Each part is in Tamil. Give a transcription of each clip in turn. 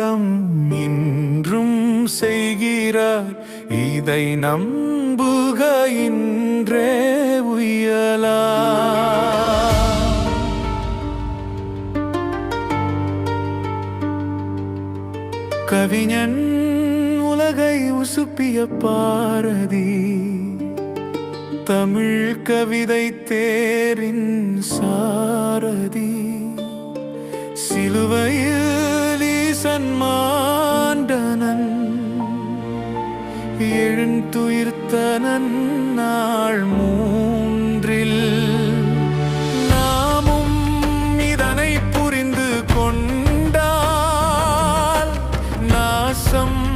அற்புதம் இன்றும் செய்கிறார். இதை நம்புக இன்றே உயலா. கவிஞன் உலகை உசுப்பிய பாரதி. தமிழ் கவிதை தேரின் சாரதி. சிலுவையில் மாண்டனன் எழுந்துயிர்த்தனன் நாள் மூன்றில். நாமும் இதனை புரிந்து கொண்டால் நாசம்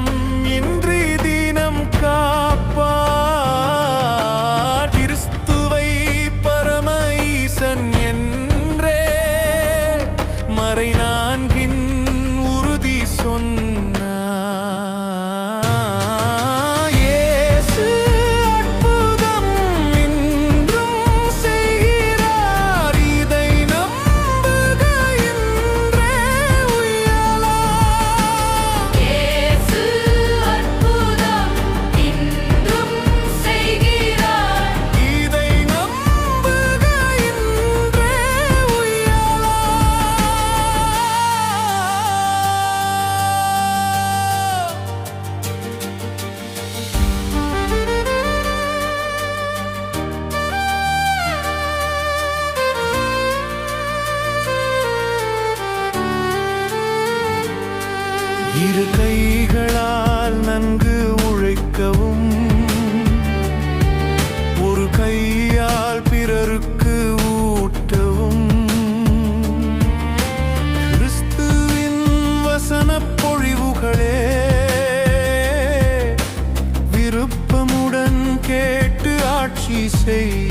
he says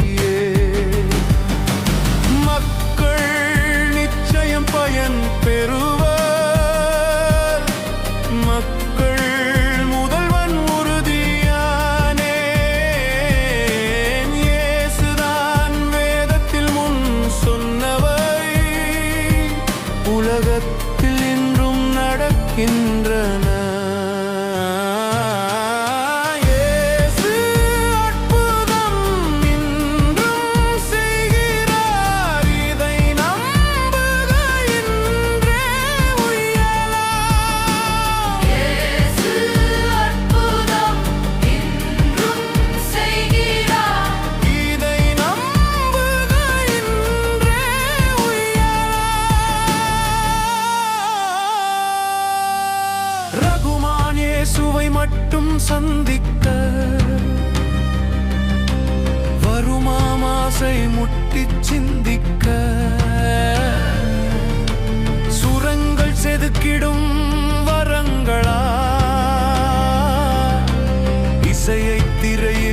இயேசுவை மட்டும் சந்திக்க. வருமாமாசை முட்டி சிந்திக்க. சுரங்கள் செதுக்கிடும் வரங்களா? இசையை திரையில்